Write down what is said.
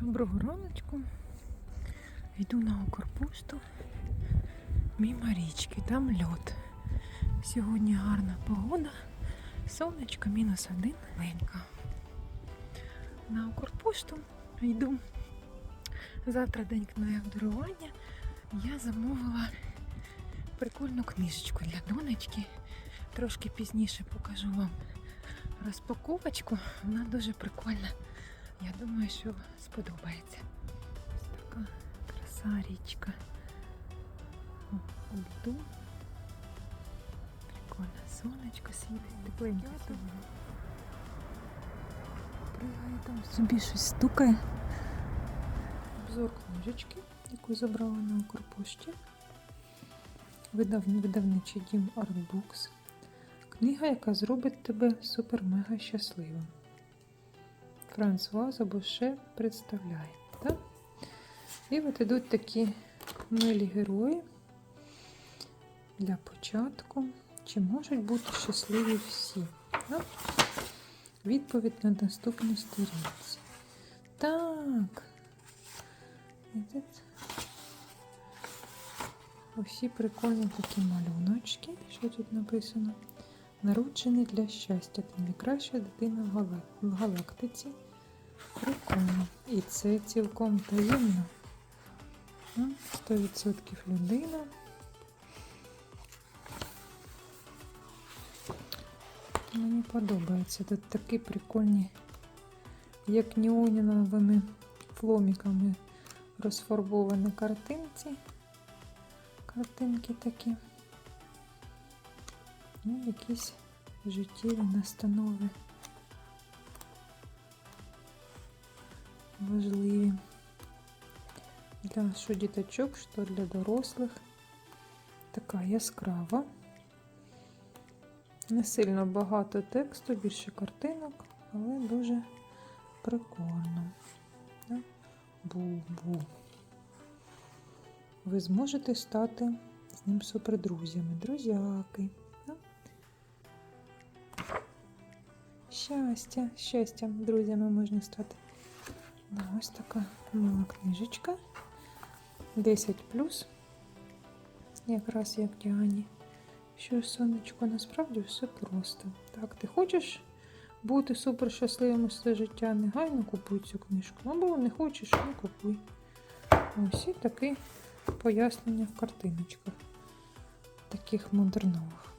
Доброго раночку. Йду на Укрпошту мимо річки, там льод. Сьогодні гарна погода, сонечко мінус один, ленька. На Укрпошту йду. Завтра день книгодарування. Я замовила прикольну книжечку для донечки. Трошки пізніше покажу вам розпаковочку. Вона дуже прикольна. Я думаю, що сподобається. Ось така краса річка. У льду. Прикольно. Сонечко світить, тепленько стало. Пригає там собі щось стукає. Обзор книжечки, яку забрала на Укрпошті. Видав, видавничий дім Artbooks. Книга, яка зробить тебе супер-мега щасливим. Франсуаза Боше представляє. Так? І от ідуть такі милі герої для початку. Чи можуть бути щасливі всі? Так? Відповідь на наступній сторінці. Так. Усі прикольні такі малюночки. Що тут написано? Народжений для щастя. Ти найкраща дитина в галактиці. Прикольно. І це цілком таємно. Ну, 100% людина. Мені подобається. Тут такі прикольні, як неоніновими фломіками розфарбовані картинці. Картинки такі. Ну, якісь життєві настанови. Важливі. Для що діточок, що для дорослих. Така яскрава. Не сильно багато тексту, більше картинок, але дуже прикольно. Бу-бу. Ви зможете стати з ним супердрузями, друзяки. Щастя, щастям друзями можна стати. Ось така мила книжечка. 10 Якраз як Діані. Що сонечко, насправді все просто. Так, ти хочеш бути супер щасливим все життя, негайно купуй цю книжку. Або не хочеш, не купуй. Ось і таке пояснення в картиночках. Таких модернових.